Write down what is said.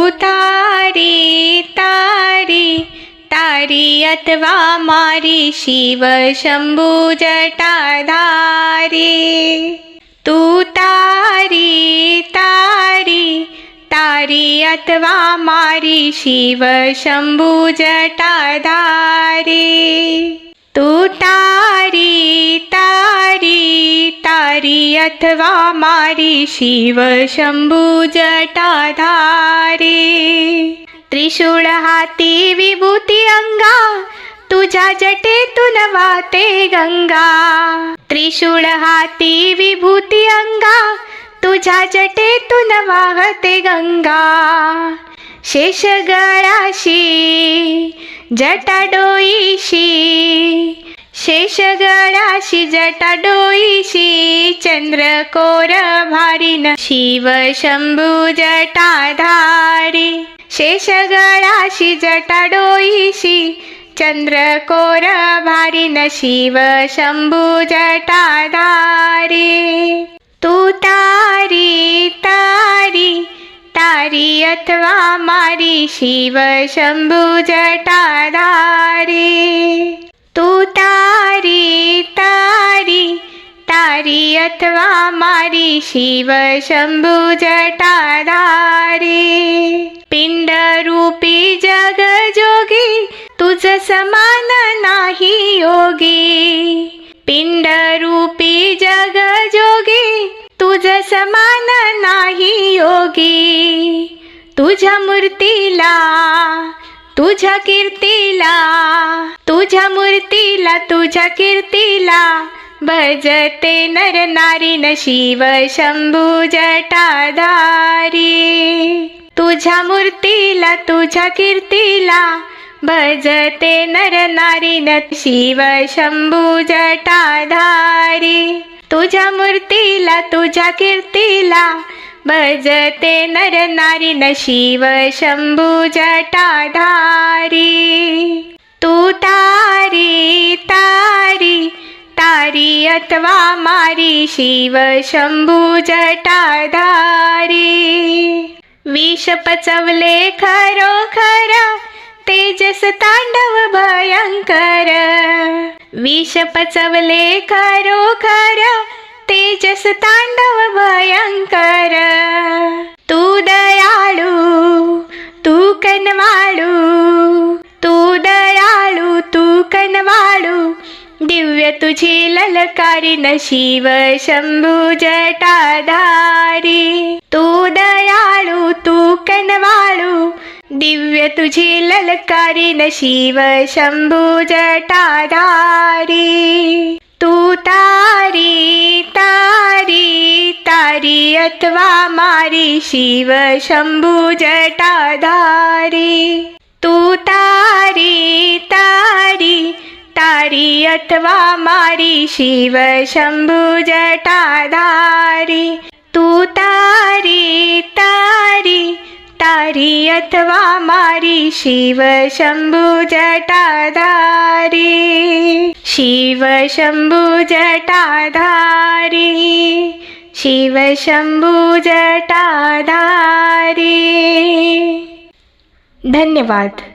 तारी तारी तारी अथवा मारी शिव शंभू जटाधारी तू तारी तारी तारी अथवा मारी शिव शंभू जटाधारी तू तारी शिव शंभू त्रिशूळ हाती विभूती अंगा तुझ्या जटेतून वाते गंगा. त्रिशूळ हाती विभूती अंगा तुझ्या जटेतून वाहते गंगा. शेष गळाशी जटा शेष गळाशी जटा डोईशी चंद्रकोर भारीन शिव शंभू जटाधारी शेष गळाशी जटा डोईशी चंद्रकोर भारीन शिव शंभू जटाधारी तू तारी तारी तारी अथवा मारी शिव शंभू जटा अथवा शिव शंभू जटाधारी. पिंड रूपी जग जोगी तुझ समान नाही योगी. पिंड रूपी जग जोगी तुझ समान नाही योगी. तुझ्या मूर्तीला तुझ्या कीर्तीला तुझ्या मूर्तीला तुझ्या कीर्तीला भजते नर नारी न शिव शंभू जटाधारी. तुझ्या मूर्तीला तुझ्या कीर्तीला भजते नर नारी न शिव शंभू जटाधारी. तुझ्या मूर्तीला तुझ्या कीर्तीला भजते नर नारी न शिव शंभू जटाधारी. तू तारी तारी तारी अथवा मारी शिव शंभू जटाधारी. विष पचवले खरो खरा तेजस तांडव भयंकर. विष पचवले खरो खरा तेजस तांडव भयंकर. तू दयाळ तुझी ललकारी न शिव शंभू जटाधारी. तू दयाळू तू कनवाळू. दिव्य तुझी ललकारी न शिव शंभू जटाधारी. तू तारी तारी तारी अथवा मारी शिव शंभू जटाधारी. तू तारी तारी तारी अथवा मारी शिव शंभू जटाधारी। तू तारी तारी तारी अथवा मारी शिव शंभू जटाधारी। शिव शंभू जटाधारी शिव शंभू जटाधारी। धन्यवाद।